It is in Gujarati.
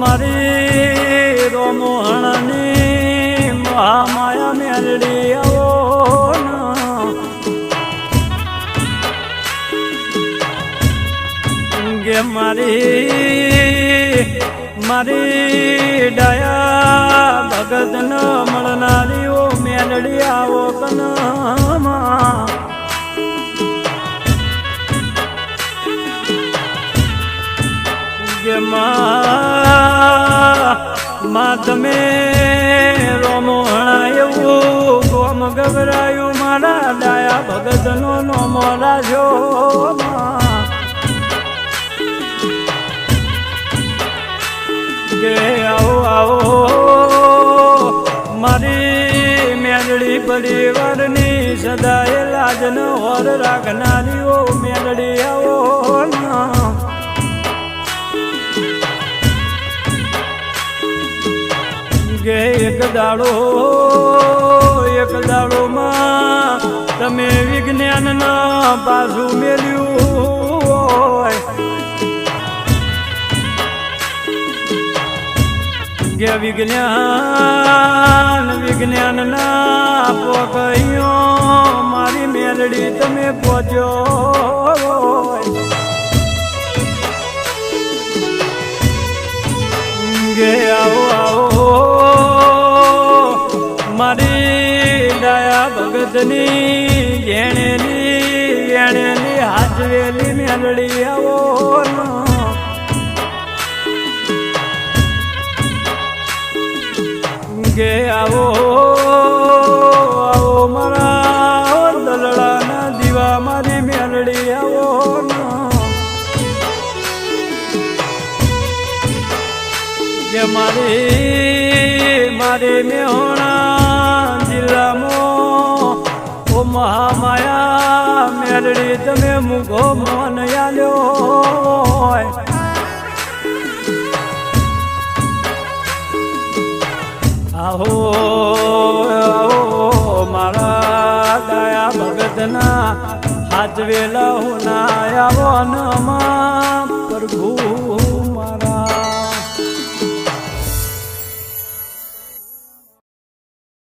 મારી રોમોહણની મહામાયા મેલડી આવો ગે મારી મારી દયા ભગત ન મળનારીઓ મેલડી આવો કનામાં. કે માં તમે રોમો હણાયું ગોમ ગભરાયું, મારા ડાયા ભગત નો નોમો રાજો માં. કે આવો આવો, મારી મેલડી પરિવારની સદાય લાજન ઓર રાખનારી ઓ મેલડી આવો ના એક દાડો એક દાડો માં તમે વિજ્ઞાન ના પાછું મેળ્યું હોય. કે વિજ્ઞાન વિજ્ઞાન ના પોકઈઓ મારી મેલડી તમે પહોંચ્યો હોય. દયા ભગતની જેણેની એણેની હાજવેલી મેલડી આવો ગે આવો આવો મારા દલડાના દીવા મારી મેલડી આવો કે મારી મારી મેહોણા મહામાયા મેરડી તમે મુગો મન આલ્યો આહો મારા દયા ભગતના હાથ વેલા હું ના આવો નમા પ્રભુ.